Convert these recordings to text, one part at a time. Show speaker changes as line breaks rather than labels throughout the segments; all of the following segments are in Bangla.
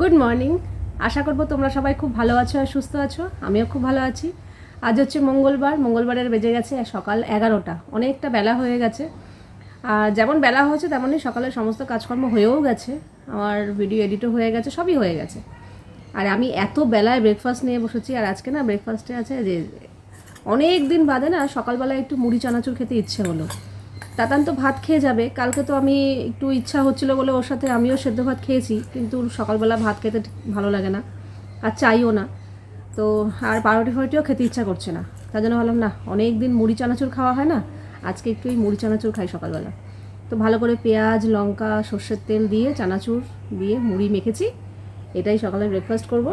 গুড মর্নিং আশা করব তোমরা সবাই খুব ভালো আছো আর সুস্থ আছো। আমিও খুব ভালো আছি। আজ হচ্ছে মঙ্গলবার। মঙ্গলবারের বেজে গেছে সকাল এগারোটা। অনেকটা বেলা হয়ে গেছে। আর যেমন বেলা হয়েছে, তেমনই সকালে সমস্ত কাজকর্ম হয়েও গেছে। আমার ভিডিও এডিটও হয়ে গেছে, সবই হয়ে গেছে। আর আমি এত বেলায় ব্রেকফাস্ট নিয়ে বসেছি, আর আজকে না ব্রেকফাস্টে আছে যে অনেক দিন বাদে না সকালবেলায় একটু মুড়ি, চানাচুর খেতে ইচ্ছে হলো। তাতান তো ভাত খেয়ে যাবে। কালকে তো আমি একটু ইচ্ছা হচ্ছিল বলে ওর সাথে আমিও সেদ্ধ ভাত খেয়েছি, কিন্তু সকালবেলা ভাত খেতে ভালো লাগে না আর চাইও না। তো আর পাউরুটি ফাউরুটিও খেতে ইচ্ছা করছে না। তার জন্য ভাবলাম, না অনেক দিন মুড়ি চানাচুর খাওয়া হয় না, আজকে একটু এই মুড়ি চানাচুর খাই সকালবেলা। তো ভালো করে পেঁয়াজ, লঙ্কা, সর্ষের তেল দিয়ে চানাচুর দিয়ে মুড়ি মেখেছি। এটাই সকালে ব্রেকফাস্ট করব।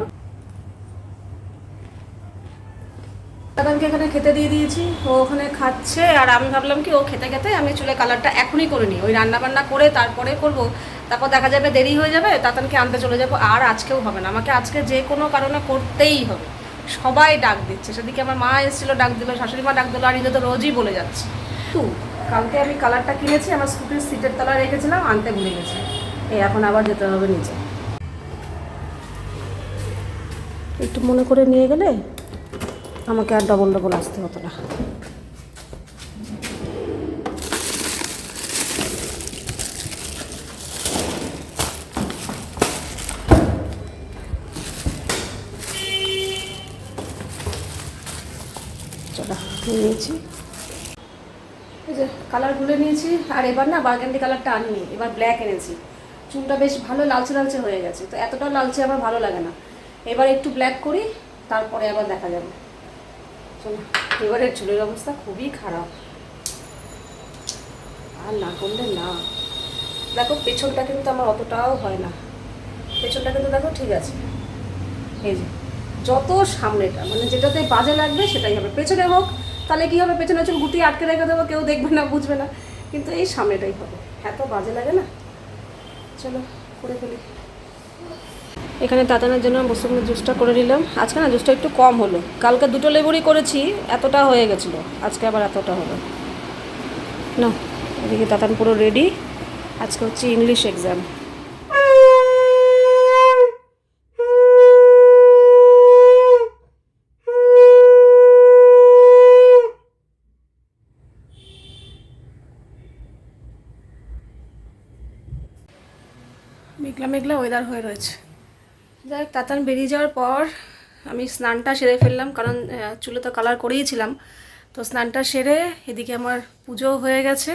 দাদানকে এখানে খেতে দিয়ে দিয়েছি, ও ওখানে খাচ্ছে, আর আমি ভাবলাম কি ও খেতে খেতে আমি চুলে কালারটা এখনই করে নিই। ওই রান্না বান্না করে তারপরে করব, তারপর দেখা যাবে দেরি হয়ে যাবে, তাতানকে আনতে চলে যাব, আর আজকেও হবে না। আমাকে আজকে যে কোনো কারণে করতেই হবে। সবাই ডাক দিচ্ছে। সেদিকে আমার মা এসেছিল, ডাক দিল, শাশুড়ি মা ডাক দিল, আর নিজে তো রোজই বলে যাচ্ছে। তু, কালকে আমি কালারটা কিনেছি, আমার স্কুটির সিটের তলায় রেখেছিলাম, আনতে ভুলে গেছি। এই এখন আবার যেতে হবে নিচে। একটু মনে করে নিয়ে গেলে? আমাকে আর ডবল ডবল আসতে হতো না। নিয়েছি। এই যে কালারগুলো নিয়েছি, আর এবার না বার্গেন্ডি কালারটা আনিনি, এবার ব্ল্যাক এনেছি। চুলটা বেশ ভালো লালচে লালচে হয়ে গেছে, তো এতটা লালচে আমার ভালো লাগে না। এবার একটু ব্ল্যাক করি, তারপরে আবার দেখা যাবে। চলো এবারের চুলের অবস্থা খুবই খারাপ। আর না করলে না। দেখো, পেছনটা কিন্তু আমার অতটাও হয় না। পেছনটা কিন্তু দেখো, ঠিক আছে। এই যে, যত সামনেটা মানে যেটাতে বাজে লাগবে সেটাই হবে। পেছনে হোক, তাহলে কি হবে? পেছনে চুল গুটি আটকে রেখে দেবো, কেউ দেখবে না, বুঝবে না। কিন্তু এই সামনেটাই হবে। এত বাজে লাগে না? চলো, করে ফেলি। এখানে তাতানোর জন্য মৌসুমের জুসটা করে নিলাম। আজকে না জুসটা একটু কম হলো। কালকে দুটো লেবুরই করেছি, এতটা হয়ে গেছিল। আজকে আবার এতটা হলো। না, এদিকে তাতান পুরো রেডি আজকে হচ্ছে ইংলিশ এক্সাম মেঘলা মেঘলা ওয়েদার হয়ে রয়েছে। যাই হোক, তাতান বেরিয়ে যাওয়ার পর আমি স্নানটা সেরে ফেললাম কারণ চুলে তো কালার করেইছিলাম তো স্নানটা সেরে এদিকে আমার পুজোও হয়ে গেছে।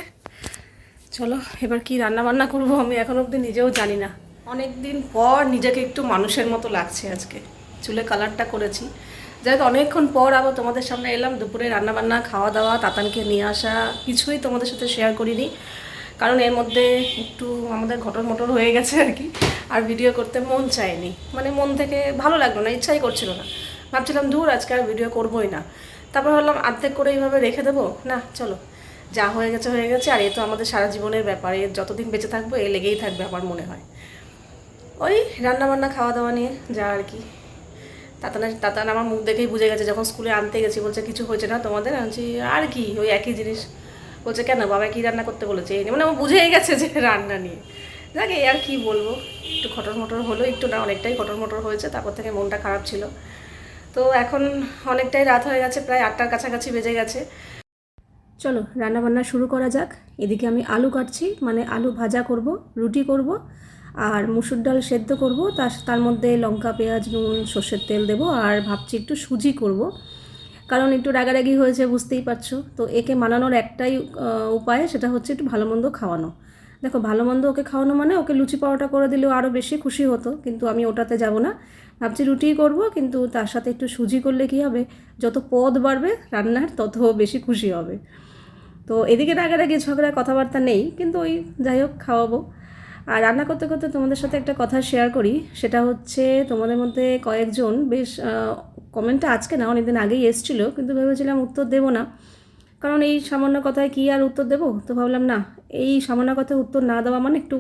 চলো এবার কি রান্না বান্না করব আমি এখন অবধি নিজেও জানি না। অনেক দিন পর নিজেকে একটু মানুষের মতো লাগছে আজকে। চুলে কালারটা করেছি। যাই অনেকক্ষণ পর আবার তোমাদের সামনে এলাম দুপুরে রান্না বান্না খাওয়া দাওয়া তাতানকে নিয়ে আসা কিছুই তোমাদের সাথে শেয়ার করিনি। কারণ এর মধ্যে একটু আমাদের ঘটর মটর হয়ে গেছে আর কি। আর ভিডিও করতে মন চায়নি। মানে মন থেকে ভালো লাগল না ইচ্ছাই করছিল না। ভাবছিলাম দূর আজকে আর ভিডিও করবোই না। তারপর ভাবলাম অর্ধেক করে এইভাবে রেখে দেবো? না চলো। যা হয়ে গেছে হয়ে গেছে আর এ তো আমাদের সারা জীবনের ব্যাপার। যতদিন বেঁচে থাকব এ লেগেই থাকবে আমার মনে হয়। ওই রান্না বান্না খাওয়া দাওয়া নিয়ে যা আর কি। তাতানা তাতান আমার মুখ দেখেই বুঝে গেছে যখন স্কুলে আনতে গেছি বলছে কিছু হয়েছে না তোমাদের? বলছি, আর কি ওই একই জিনিস। বলছে কেন? বাবা কি রান্না করতে বলেছে? এই। মানে আমার বুঝেই গেছে যে রান্না নিয়ে। দেখ, এই আর কি বলব? একটু খটর মটর হলো, একটু না, অনেকটাই খটর মটর হয়েছে, তারপর থেকে মনটা খারাপ ছিল। তো এখন অনেকটাই রাত হয়ে গেছে, প্রায় আটটার কাছাকাছি বেজে গেছে। চলো রান্না বান্না শুরু করা যাক। এদিকে আমি আলু কাটছি মানে আলু ভাজা করব, রুটি করব, আর মুসুর ডাল সেদ্ধ করব। তার তার মধ্যে লঙ্কা, পেঁয়াজ, নুন, সর্ষের তেল দেব, আর ভাবছি একটু সুজি করব। কারণ একটু রাগারাগি হয়েছে, বুঝতেই পারছ। তো একে মানানোর একটাই উপায়, সেটা হচ্ছে একটু ভালো মন্দ খাওয়ানো। দেখো, ভালো মন্দ ওকে খাওয়ানো মানে ওকে লুচি পাওয়াটা করে দিলেও আরও বেশি খুশি হতো, কিন্তু আমি ওটাতে যাব না। ভাবছি রুটিই করব, কিন্তু তার সাথে একটু সুজি করলে কী হবে? যত পদ বাড়বে রান্নার, তত বেশি খুশি হবে। তো এদিকে রাগারাগি, ঝগড়া, কথাবার্তা নেই, কিন্তু ওই যাই হোক, খাওয়াবো। আর রান্না করতে করতে তোমাদের সাথে একটা কথা শেয়ার করি, সেটা হচ্ছে তোমাদের মধ্যে কয়েকজন বেশ কমেন্টটা আজকে না, অনেকদিন আগেই এসছিল, কিন্তু ভেবেছিলাম উত্তর দেবো না। কারণ এই সামান্য কথায় কি আর উত্তর দেবো? তো ভাবলাম, না, এই সামান্য কথায় উত্তর না দেওয়া মানে একটু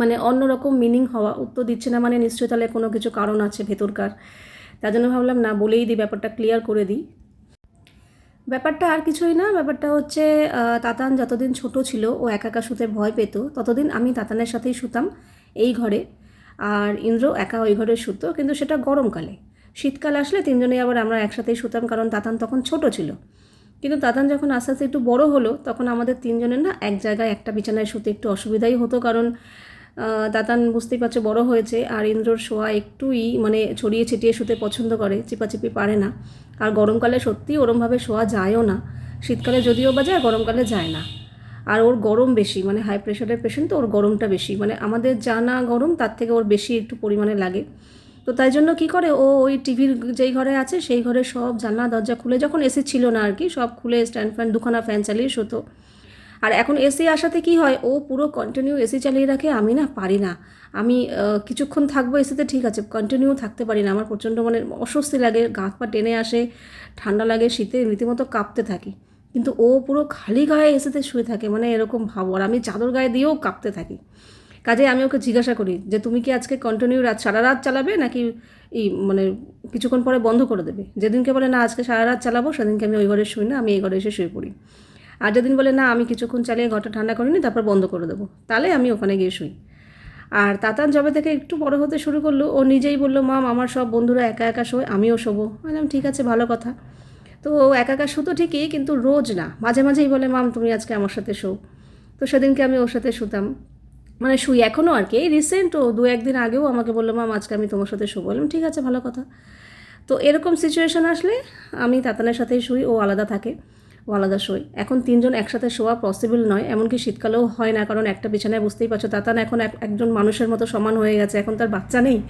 মানে অন্যরকম মিনিং হওয়া। উত্তর দিচ্ছে না মানে নিশ্চয়ই তাহলে কোনো কিছু কারণ আছে ভেতরকার। তার জন্য ভাবলাম, না, বলেই দিই, ব্যাপারটা ক্লিয়ার করে দিই। ব্যাপারটা আর কিছুই না, ব্যাপারটা হচ্ছে তাতান যতদিন ছোট ছিল, ও একা একা শুতে ভয় পেত। ততদিন আমি তাতানের সাথেই শুতাম এই ঘরে। আর ইন্দ্র একা ওই ঘরে শুতো, কিন্তু সেটা গরমকালে। শীতকাল আসলে তিনজনেই আবার আমরা একসাথেই শুতাম, কারণ তাতান তখন ছোট ছিল। কিন্তু তাতান যখন আস্তে আস্তে একটু বড় হলো, তখন আমাদের তিনজনের না এক জায়গায় একটা বিছানায় শুতে একটু অসুবিধাই হতো। কারণ তাতান বুঝতেই পারছে বড় হয়েছে আর ইন্দ্রর শোয়া একটুই মানে ছড়িয়ে ছিটিয়ে শুতে পছন্দ করে, চিপাচিপি পারে না। আর গরমকালে সত্যি ওরমভাবে শোয়া যায়ও না। শীতকালে যদিও বা যায়, গরমকালে যায় না। আর ওর গরম বেশি মানে হাই প্রেশারের পেশেন্ট তো ওর গরমটা বেশি। মানে আমাদের যা না গরম, তার থেকে ওর বেশি একটু পরিমাণে লাগে। তো তাই জন্য কি করে? ও ওই টিভির যেই ঘরে আছে, সেই ঘরে সব জানলা, দরজা খুলে যখন এসি ছিল না আর কি, সব খুলে স্ট্যান্ড ফ্যান দুখানা ফ্যান চালিয়ে শুতো। আর এখন এসি আসাতে কি হয়? ও পুরো কন্টিনিউ এসি চালিয়ে রাখে, আমি না পারি না। আমি কিছুক্ষণ থাকব এসিতে, ঠিক আছে কন্টিনিউ থাকতে পারি না। আমার প্রচণ্ড মানে অস্বস্তি লাগে, গা পা টেনে আসে, ঠান্ডা লাগে, শীতে রীতিমতো কাঁপতে থাকি। কিন্তু ও পুরো খালি গায়ে এসিতে শুয়ে থাকে মানে এরকম ভাবো। আর আমি চাদর গায়ে দিয়েও কাঁপতে থাকি। কাজে আমি ওকে জিজ্ঞাসা করি যে, তুমি কি আজকে কন্টিনিউ রাত, সারা রাত চালাবে নাকি এই মানে কিছুক্ষণ পরে বন্ধ করে দেবে? যেদিনকে বলে, না, আজকে সারা রাত চালাবো, সেদিনকে আমি ওই ঘরে শুই না, আমি এই ঘরে এসে শুয়ে পড়ি। আর যেদিন বলে, না, আমি কিছুক্ষণ চালিয়ে ঘরটা ঠান্ডা করিনি, তারপর বন্ধ করে দেবো, তাহলে আমি ওখানে গিয়ে শুই। আর তাতান জবে থেকে একটু বড় হতে শুরু করল, ও নিজেই বলল, মাম, আমার সব বন্ধুরা একা একা শোয়, আমিও শোবো। বললাম, ঠিক আছে, ভালো কথা। তো একা একা শুতো ঠিকই, কিন্তু রোজ না, মাঝে মাঝেই বলে, মাম, তুমি আজকে আমার সাথে শো। তো সেদিনকে আমি ওর সাথে শুতাম। মানে শুই এখনও আর কি। এই রিসেন্ট ও দু একদিন আগেও আমাকে বলল মাম আজকে আমি তোমার সাথে শো বললাম, ঠিক আছে, ভালো কথা। তো এরকম সিচুয়েশান আসলে আমি তাতানের সাথেই শুই, ও আলাদা থাকে। আলাদা শোয় এখন তিনজন একসাথে শোয়া পসিবল নয়, এমনকি শীতকালেও হয় না, কারণ একটা বিছানায় বুঝতেই পারছ তাতান এখন এক- একজন মানুষের মতো সমান হয়ে গেছে, এখন তার বাচ্চা নেই।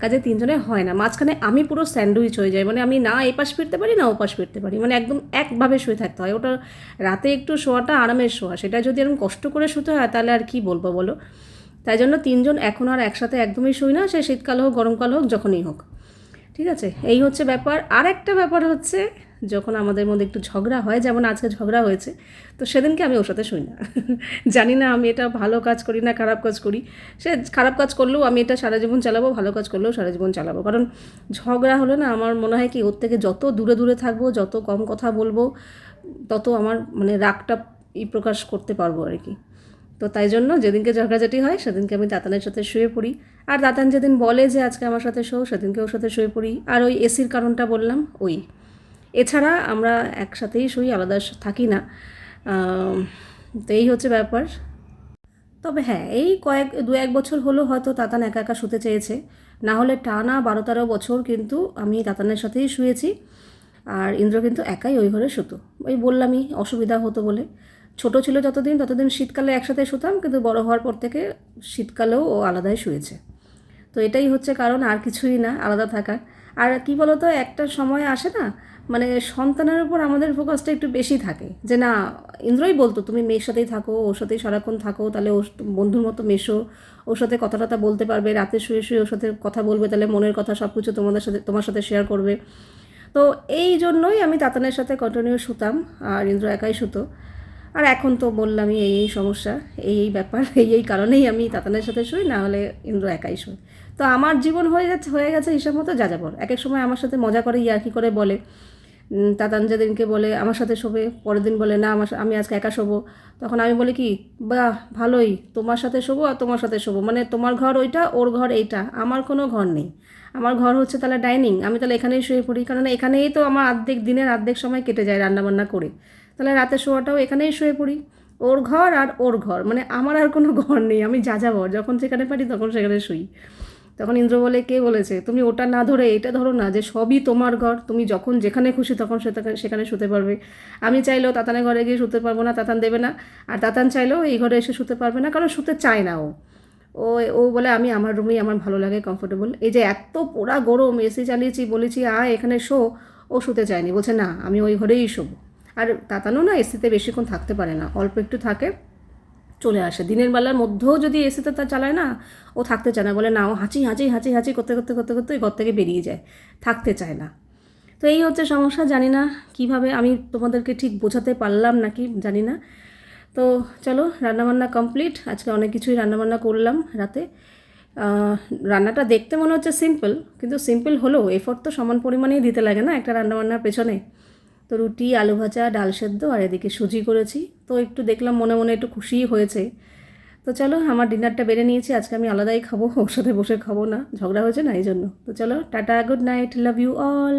কাজে তিনজনে হয় না। মাঝখানে আমি পুরো স্যান্ডউইচ হয়ে যাই মানে আমি না এই পাশ ফিরতে পারি, না ও পাশ ফিরতে পারি মানে একদম একভাবে শুয়ে থাকতে হয়। ওটা রাতে একটু শোয়াটা আরামের শোয়া, সেটা যদি এরকম কষ্ট করে শুতে হয়, তাহলে আর কি বলব বলো? তাই জন্য তিনজন এখন আর একসাথে একদমই শুই না, সে শীতকাল হোক, গরমকাল হোক, যখনই হোক। ঠিক আছে? এই হচ্ছে ব্যাপার। আর একটা ব্যাপার হচ্ছে যখন আমাদের মধ্যে একটু ঝগড়া হয়, যেমন আজকে ঝগড়া হয়েছে, তো সেদিনকে আমি ওর সাথে শুই না। জানি না আমি এটা ভালো কাজ করি না খারাপ কাজ করি। সে খারাপ কাজ করলেও আমি এটা সারা জীবন চালাবো, ভালো কাজ করলেও সারা জীবন চালাবো। কারণ ঝগড়া হলে না আমার মনে হয় কি, ওর থেকে যত দূরে দূরে থাকব, যত কম কথা বলব, তত আমার মানে রাগটা ই প্রকাশ করতে পারব আর কি। তো তাই জন্য যেদিনকে ঝগড়াঝাটি হয়, সেদিনকে আমি দাতানের সাথে শুয়ে পড়ি। আর দাতান যেদিন বলে যে আজকে আমার সাথে শো, সেদিনকে ওর সাথে শুয়ে পড়ি। আর ওই এসির কারণটা বললাম, ওই। এছাড়া আমরা একসাথেই শুই, আলাদা থাকি না। তো এই হচ্ছে ব্যাপার। তবে হ্যাঁ এই কয়েক, দু এক বছর হলো হয়তো তাতান একা একা শুতে চেয়েছে। না হলে টানা বারো তেরো বছর কিন্তু আমি তাতানের সাথেই শুয়েছি। আর ইন্দ্র কিন্তু একাই ওই ঘরে শুতো। ওই বললামই অসুবিধা হতো বলে। ছোট ছিল যতদিন, ততদিন শীতকালে একসাথে শুতাম, কিন্তু বড় হওয়ার পর থেকে শীতকালেও ও আলাদাই শুয়েছে। তো এটাই হচ্ছে কারণ, আর কিছুই না, আলাদা থাকার। আর কি বলতো, একটা সময় আসে না মানে সন্তানের উপর আমাদের ফোকাসটা একটু বেশি থাকে। যে না, ইন্দ্রই বলতো, তুমি মেয়ের সাথেই থাকো, ওর সাথেই সারাক্ষণ থাকো, তাহলে ওর বন্ধুর মতো মেশো। ওর সাথে কথা টথা বলতে পারবে, রাতে শুয়ে শুয়ে ওর সাথে কথা বলবে, তাহলে মনের কথা সব কিছু তোমাদের সাথে, তোমার সাথে শেয়ার করবে। তো এই জন্যই আমি তাতানের সাথে কন্টিনিউ শুতাম, আর ইন্দ্র একাই শুতো। আর এখন তো বললামই, এই এই সমস্যা, এই এই ব্যাপার, এই এই কারণেই আমি তাতানের সাথে শুই, না হলে ইন্দ্র একাই শুই তো আমার জীবন হয়ে যাচ্ছে হয়ে গেছে হিসাব মতো যা যাবর এক এক সময় আমার সাথে মজা করে ইয়ার্কি করে বলে। তাতান যেদিনকে বলে, আমার সাথে শোবে, পরের দিন বলে, না, আমার আমি আজকে একা শোবো। তখন আমি বলি কি, বাহ, ভালোই, তোমার সাথে শোবো আর তোমার সাথে শোবো। মানে তোমার ঘর ওইটা, ওর ঘর এইটা, আমার কোনো ঘর নেই। আমার ঘর হচ্ছে তাহলে ডাইনিং, আমি তাহলে এখানেই শুয়ে পড়ি। কারণ এখানেই তো আমার অর্ধেক দিনের অর্ধেক সময় কেটে যায় রান্নাবান্না করে। তাহলে রাতে শোয়াটাও এখানেই শুয়ে পড়ি। ওর ঘর আর ওর ঘর মানে আমার আর কোনো ঘর নেই, আমি যা যাব যখন সেখানে পারি তখন সেখানে শুই। তখন ইন্দ্র বলে, কে বলেছে? তুমি ওটা না ধরে এটা ধরো না, যে সবই তোমার ঘর। তুমি যখন যেখানে খুশি তখন সেখানে শুতে পারবে। আমি চাইলেও তাতানের ঘরে গিয়ে শুতে পারব না, তাতান দেবে না। আর তাতান চাইলেও এই ঘরে এসে শুতে পারবে না, কারণ শুতে চায় না ও। ও ও বলে, আমি আমার রুমেই আমার ভালো লাগে কমফোর্টেবল এই যে এত পোড়া গরম এসি চালিয়েছি, বলেছি, আয়, এখানে শো। ও শুতে চায়নি, বলছে, না, আমি ওই ঘরেই শোবো। আর তাতানও না এসিতে বেশিক্ষণ থাকতে পারে না, অল্প একটু থাকে। চলে আসে। দিনের বেলার মধ্যেও যদি এসিতে তা চালায় না, ও থাকতে চায় না। বলে না, ও হাঁচি হাঁচি হাঁচি হাঁচি করতে করতে করতে করতে ঘর থেকে বেরিয়ে যায়। থাকতে চায় না। তো এই হচ্ছে সমস্যা, জানি না কীভাবে আমি তোমাদেরকে ঠিক বোঝাতে পারলাম নাকি, জানি না। তো চলো, রান্নাবান্না কমপ্লিট আজকে অনেক কিছুই রান্নাবান্না করলাম রাতে। রান্নাটা দেখতে মনে হচ্ছে সিম্পল কিন্তু সিম্পল হলেও এফোর্ট তো সমান পরিমাণেই দিতে লাগে না একটা রান্নাবান্নার পেছনে। তো রুটি, আলু ভাজা, ডাল সেদ্ধ আর এদিকে সুজি করেছি। তো একটু দেখলাম মনে মনে একটু খুশিই হয়েছে। তো চলো, আমার ডিনারটা বেড়ে নিয়েছি। আজকে আমি আলাদাই খাব, ওর সাথে বসে খাব না। ঝগড়া হয়েছে না এই জন্য তো চলো, tata, good night, love you all.